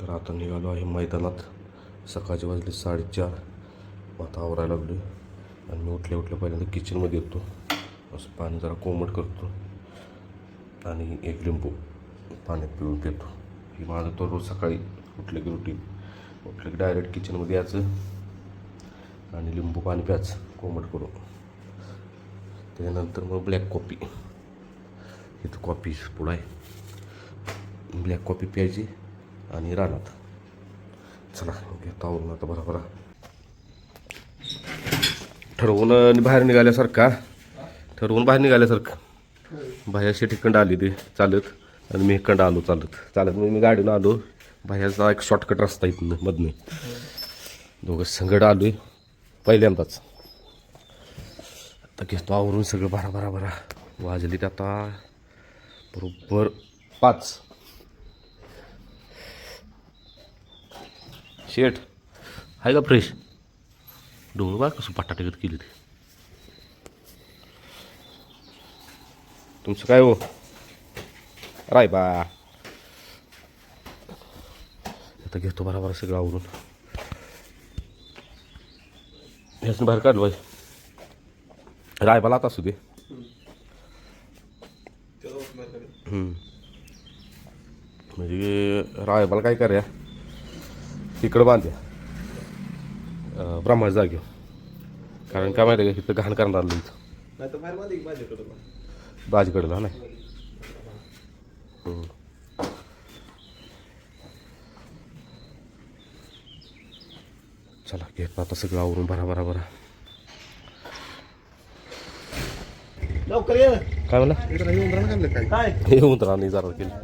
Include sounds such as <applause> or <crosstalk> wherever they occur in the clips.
तर आता निघालो आहे मैदानात. सकाळचे वाजले साडेचार. आता आवरायला लागलो आणि मी उठल्या उठल्या पहिल्यांदा किचनमध्ये येतो. असं पाणी जरा कोमट करतो. आणि एक लिंबू पाण्यात पिळून पितो ही माझं तो रोज सकाळी उठलं की रुटीन उठलं की डायरेक्ट किचनमध्ये यायचं. आणि लिंबू पाणी प्यायचं. कोमट करून. त्याच्यानंतर मग ब्लॅक कॉफी इथं कॉपी पुढं आहे. ब्लॅक कॉफी प्यायची. आणि रानात. चला घेतो आवरून आता बरा बरा. ठरवून आणि बाहेर निघाल्यासारखा. ठरवून बाहेर निघाल्यासारखं. भायाशी ठिकंड आली ते चालत. आणि मी इकडं आलो चालत. चालत मी मी गाडीनं आलो. भायाचा एक शॉर्टकट रस्ता इथनं मधनं. दोघं संगड आलो आहे पहिल्यांदाच. आता घेतो आवरून सगळं भरा भरा भरा वाजली ते आता बरोबर पाच. शेठ. आहे का फ्रेश? डोंगर बा कसं पटाटेगत केली ते? तुमचं काय हो? राय बा. आता घेतो बरोबर सगळं आवरून. ह्याच बाहेर काढलं बाई. रायबाला आता असू दे. म्हणजे रायबाला काय करूया? इकडं बांध्या. ब्राह्मण जागे. कारण काय माहिती का तिथं घाण करणार नाही बाजीकडला नाही? चला घेत आता सगळं आवरून भरा भरा भरा. लवकर ये. काय म्हणा येऊन राहणार काय? <laughs> येऊन जरा केलं.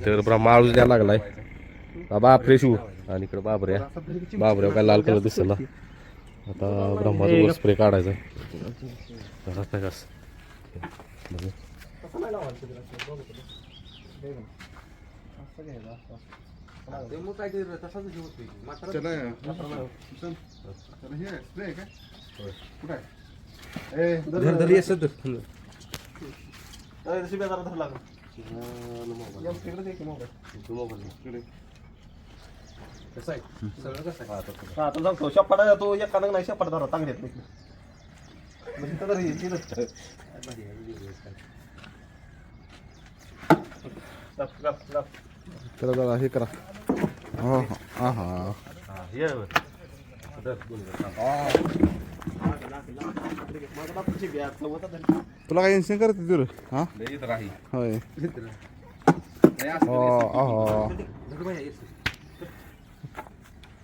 तर ब्राह्मा आळूच द्यायला लागलाय. बाबा शिव. आणि इकडं बाबऱ्या. बाबऱ्या काय लाल कलर दिसला आता ब्रह्माचा स्प्रे काढायचा घरात नाही कस धर धर येस धर. आता जाऊ शेपाटा जातो एक कानाक नाही शेपाटा धरा तांगड्यात चला दादा हे करा. हा हा हा. तुला काय इन्सिन करते तुला हा? होय. हो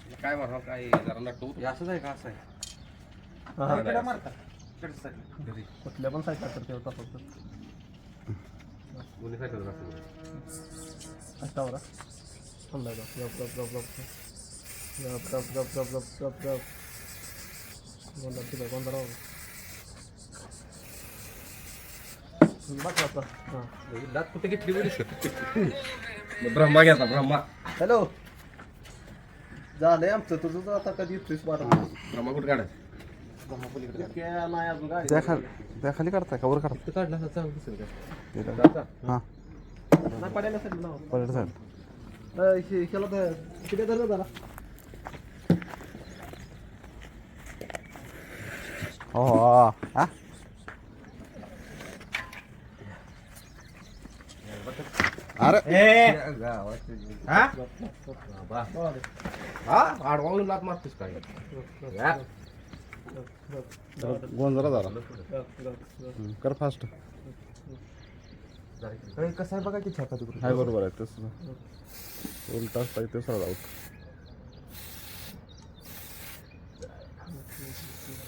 हे काय म्हणा काय जरा हे असंच आहे का? असं आहे. हा, हा. कुठल्या पण साईडला करते होता फक्त दोन्ही साईडला अष्टावर. गप गप गप गप गप गप गप गप गप गप. con la tipa de contra otro. Hello. Oo. Ha? अरे काय झाला कर फास्ट कसं आहे बघा की छापा तिकडून बरोबर आहे तसं उलटा असता तेच आउट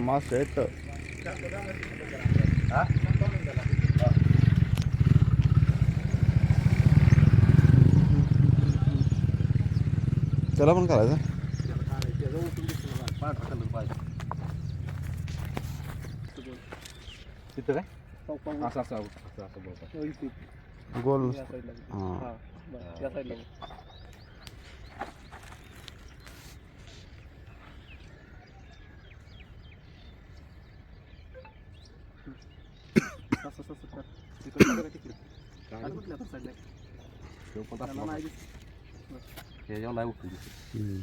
आवराला का कशाला नाही ब्रह्मा सेट त्याला पण करायचं पांढरा कलर पाहिजे तिथं काय असं असं असं असं बोलतात गोल या साईडला हां हा बरं, या साईडला बघ. असं, असं, असं कर. तिकडे बघा तिकडे. पण त्याला नाही. दिसत. हे जेव्हा नाही उठली.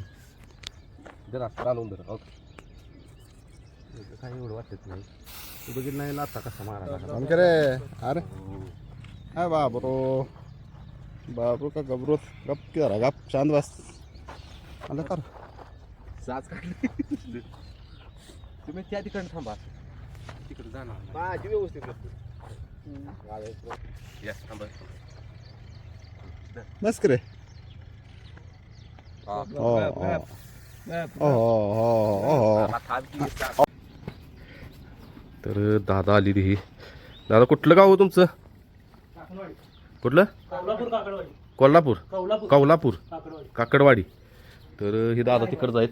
जरा चालवून धर ओके काही एवढं वाटत नाही तू बघितलं नाही लाथा कसा मारा काम करे अरे हाय बाबरो बाबरो का गबरो गप की जरा गप शांत बस आलं कर साच काढली तुम्ही त्या ठिकाणी थांबा तिकडे जाणार नाही. माझी व्यवस्थित. Yes, थांबा बस करे हा. थांब की. तर दादा आलेली ही. दादा कुठलं गाव हो तुमचं. कुठलं? कोल्हापूर. कौलापूर कौलापूर काकडवाडी. तर ही दादा तिकडचं आहेत.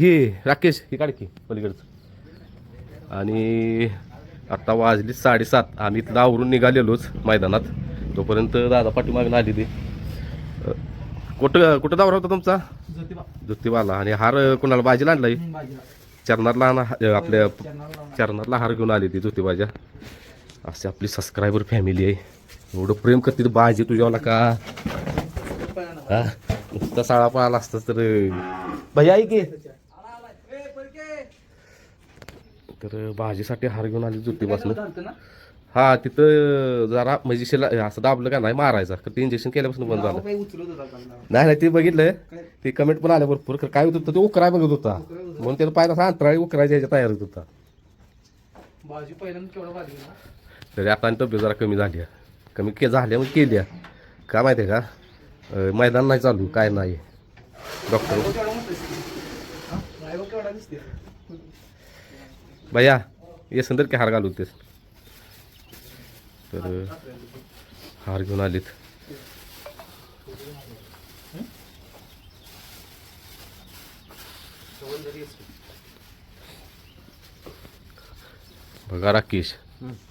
ही राकेश ही काढ की पलीकडचं. आणि आत्ता वाजली साडेसात. आम्ही इथलं आवरून निघालेलोच मैदानात. तोपर्यंत दादा पाठीमागून आलेली अं, कुठं कुठं दावरा होता तुमचा? ज्योतिबा. ज्योतिबाला. आणि हार कुणाला बाजीला आणलाय? आण- आपल्या. चरणातला हार घेऊन आली ती ज्योतिबाच्या असे आपली सबस्क्रायबर फॅमिली आहे. एवढं प्रेम करते ती बाजी तुझ्यावाला का हा? नुसता साळा पळाला असता तर भैया की. तर भाजीसाठी हार घेऊन आली ज्योतिबासनं? हा तिथं जरा म्हणजे शिला असं दाबलं का नाही मारायचा. का ते इंजेक्शन केल्यापासून बंद झालं? नाही नाही ते बघितलं. ते कमेंट पण आले भरपूर. खरं काय होत होतं ते उकराय बघत होता. म्हणून त्याला पाहिजे असा अंतराळी उकरायच्या ह्याच्या तयार होत. होता तरी आता आणि तब्येत जरा कमी झाली. कमी के झाल्या मग केल्या का माहिती आहे का? मैदान नाही चालू काय नाही. डॉक्टर भैया ये संदर की हार घालू तेच. तर हार घेऊन आलीत. बघा राकेश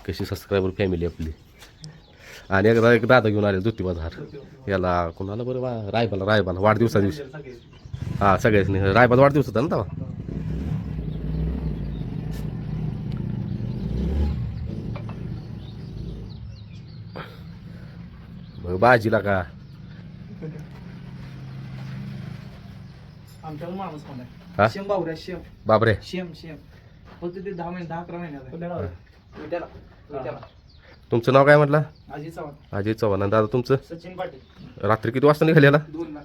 कशी सबस्क्रायबर फॅमिली आपली. आणि एकदा एक दादा घेऊन आले ज्योतिबाज हार. याला कोणाला बरं रायबाला रायबाला वाढदिवसा दिवशी. हा सगळ्याच नाही रायबाचा वाढदिवस होता ना तेव्हा? बाजीला का? आमच्याकडे माणूस कोण हा? आहे शेम बावऱ्या शेम. बापरे. Shame shame. फक्त ते दहा महिने दहा अकरा महिन्याचा आहे. विट्याला विट्याला तुमचं नाव काय म्हटलं? अजित चव्हाण. अजय चव्हाण. आणि दादा तुमचं? सचिन पाटील. रात्री किती वाजता निघालेला दोन लाख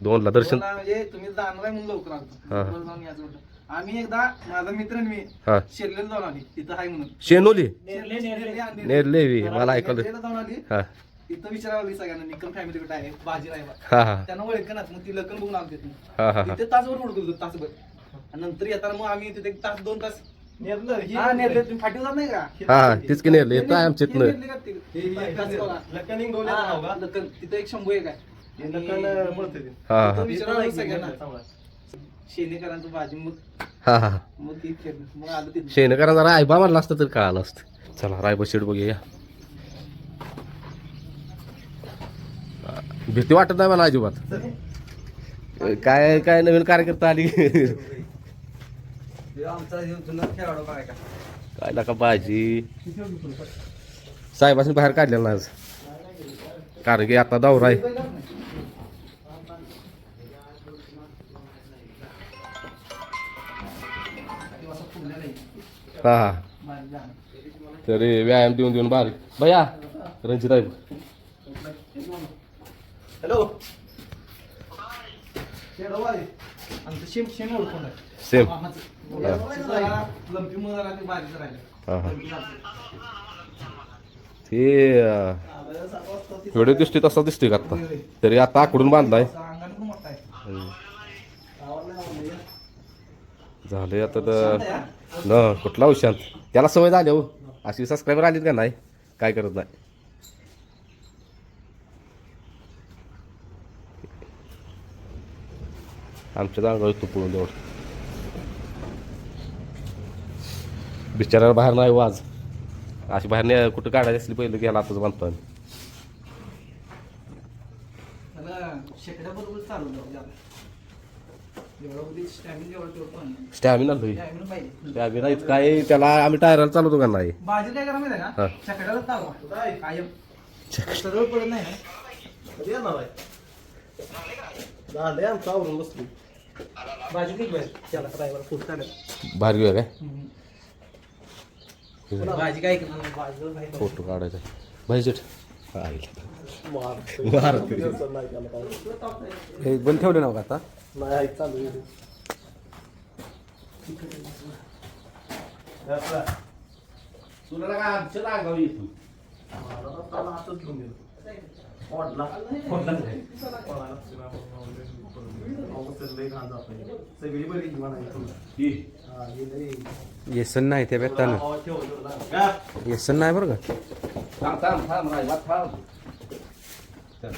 दोनला दर्शन. म्हणजे तुम्ही जाणार आहे म्हणून लवकर आलतो. बरोबर जाऊन यायचं म्हटलं. आम्ही एकदा माझा मित्र आणि मी हा. शिरलेला जाऊन आली. तिथं आहे म्हणून. शेनोली? नेरले मला ऐकलं. जाऊन आली. हा. तिथं विचारायला लागली सगळ्यांना निकम फॅमिली कुठे आहे? बाजी राहिला हा हा. त्यांना ओळख ना मग ती लग्न बघून आमच्या तिथून. हा हा हा. तिथे तासभर हुडकत होतो तासभर. आणि नंतर येताना मग आम्ही तिथे एक तास दोन तास हा नेरले. तुम्ही फाटीव जात नाही का? हा हा तेच की नेरले. येतं आहे आमच्या हे इथनं नेरले का ते? तास बघा. हा, लक्कन. तिथं एक शंभू एक आहे. हा हा तिथं लागली सगळ्यांना. शेणेकरांचं भाजी मग हा हा. मग ती खेळ मग आलं तिथं रायबा म्हणलं असतं तर कळालं असतं. चला रायबा शेड बघूया. भीती वाटत नाही मला अजिबात. काय काय नवीन कार्यकर्ता आली? काय नका भाजी साहेबांनी बाहेर काढलेलं नाही आज. कारण की आता दौरा आहे. हा हा. तरी व्यायाम देऊन देऊन बारीक. भैया रणजित आहे हॅलो आमचं शेम शेम ओळखून आहे. सेम लंपी मुलं ते बारीक राहिले. हां हां. ते व्हिडिओ दिसतोय तसा दिसतोय का आता? तरी आता आकडून बांधलाय. अंगाने पण मोठा आहे. झालंय आता तर न कुठला शांत त्याला सवय झाली हो. अशी सबस्क्रायबर आलीत का नाही? काय करत नाही. आमच्या अंगावर तू पळून देऊ बिचाराला बाहेर नाही वाज. अशी बाहेर नाही कुठं काढायची असली पहिलं गेला आताच बांधतो आम्ही स्टॅमिन स्टॅमिना इतका आहे त्याला आम्ही टायराला चालवतो का नाही? भाजी काय करा माहिती आहे. का शेकड्याला चालवा. कायम. सरळ पडत नाही ना? कधी येणार आहे झालंय आमचं आवरून बसली. भाजी किती पाहिजे त्याला ड्रायव्हर खूप चालेल बाहेर घेऊया काय? भाजी काय करणार नाही, भाजीवर नाही फोटो काढायचा. भाई हे बंद ठेवले ना आता? नाही चालू आहे. तुला काय आमच्या अंगावर येतो घेऊन गेलो. ओढला. अहो, तर लई घाण जातोय. सगळी बरी घेऊन आहे इथून. हा, हे लई- येसन नाही त्या बेतानं अहो, ठेव, ठेव, लाग. येसन नाही बरं का थांब थांब थांब राहिला थांब चल.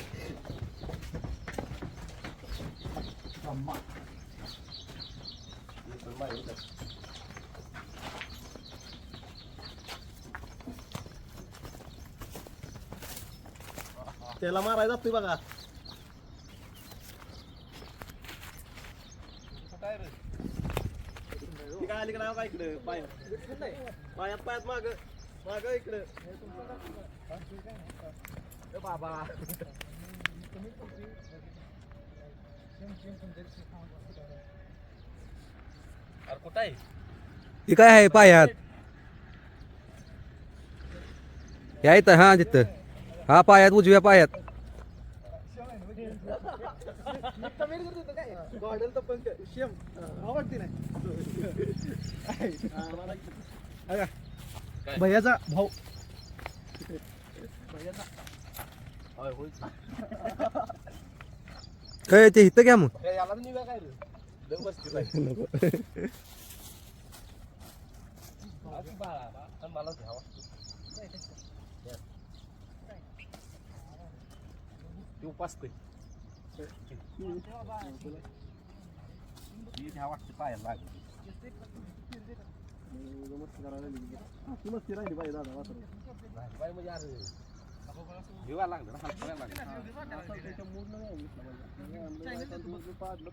त्याला मारायला जातोय बघा. ती काय आली का नाही इकडं? पायात. पायात पायात माग. माग इकडं. बाबा. अरे कुठं आहे? काय आहे पायात? या इथं हा तिथं हा पायात उजव्या पायात. गॉडल तर पण शेम आवडते नाही भैयाचा भाऊ. ए, ते इथं घ्या मग. काय. <laughs> मला घ्यावा. ती उपासतोय घ्या वाटतं पायाला लागलं मस्ती करायला लागली. ती मस्ती राहिली पाहिजे दादा. बाय म्हणजे अरे लागलं ना लागलं मूडनं नाही पाडलं.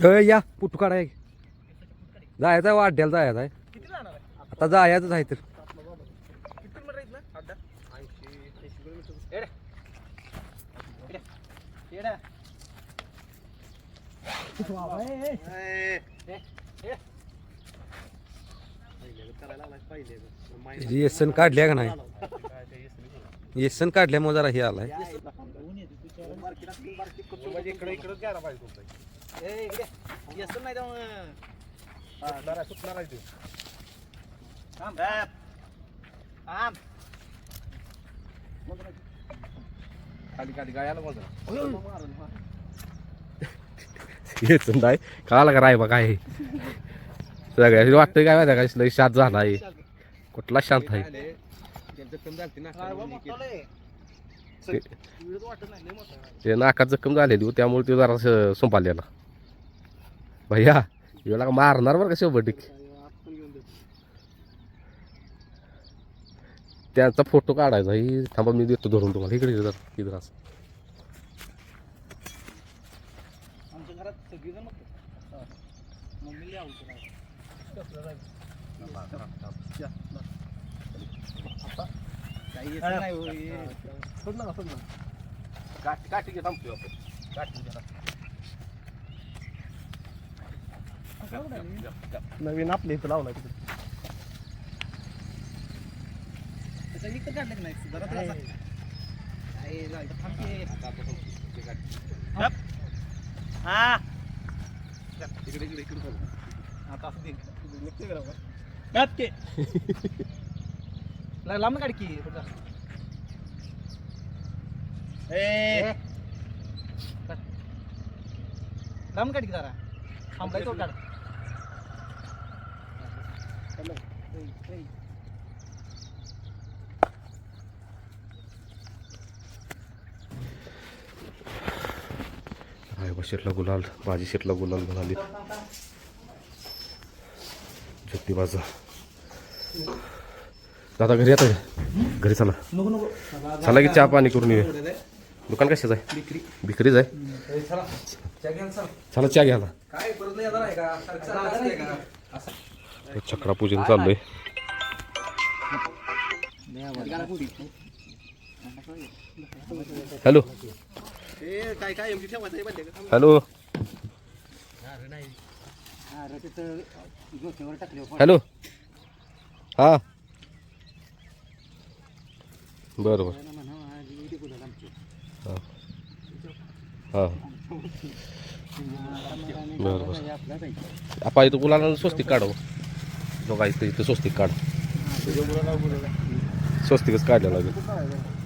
ए, या पुटू काढाय जायचं आहे वाढ्याला जायचं आहे. किती जाणार आहे? आता जायचंच आहे तर. किती किलोमीटर आहेत ना? अड्डा? ए, ए. त्याची येसन काढल्या का नाही? येसन काढल्यामुळे जरा हे आलाय. म्हणजे इकडे इकडेच घ्यायला पाहिजे तुमचं ए, इकडे. येसन नाही. हा जरा सुटणार आहे ते थांब. थांब. खाली खाली गायला मग मारून येत नाही. कळाला का राय बा काय सगळ्या वाटतं काय माहिती का? लय शांत झाला आहे कुठला शांत हा. ते- आहे. ते नाकात जखम झालेली हो, त्यामुळे ते जरा संपालेला भैया. वेळा मारणार बरं का शेवटी त्यांचा फोटो काढायचा ही थांबा मी देतो धरून तुम्हाला इकडे जरा इकडे असं काही काठी काठी घे आपण काठी नवीन आपल्या इथं लावला तिकडे इकडे लांब काढ की लांब काढ की जरा थांबायचं काढ शेटला गुलाल बाजी शेटला गुलाल म्हणाली. ज्योतिबाचा दादा घरी का? घरी चला. चला की चहा पाणी करून येऊया. दुकान कशाचं आहे? विक्रीच आहे? चला. चहा घ्यायला काय चक्रा पूजन चाललंय. हॅलो. हॅलो. हॅलो. हा. बरं बरं. हा. हा. बरं बरं. आपण इथं गुलाला स्वस्तिक काढू बघा इथं इथं स्वस्तिक काढ. स्वस्तिकच काढायला लागेल.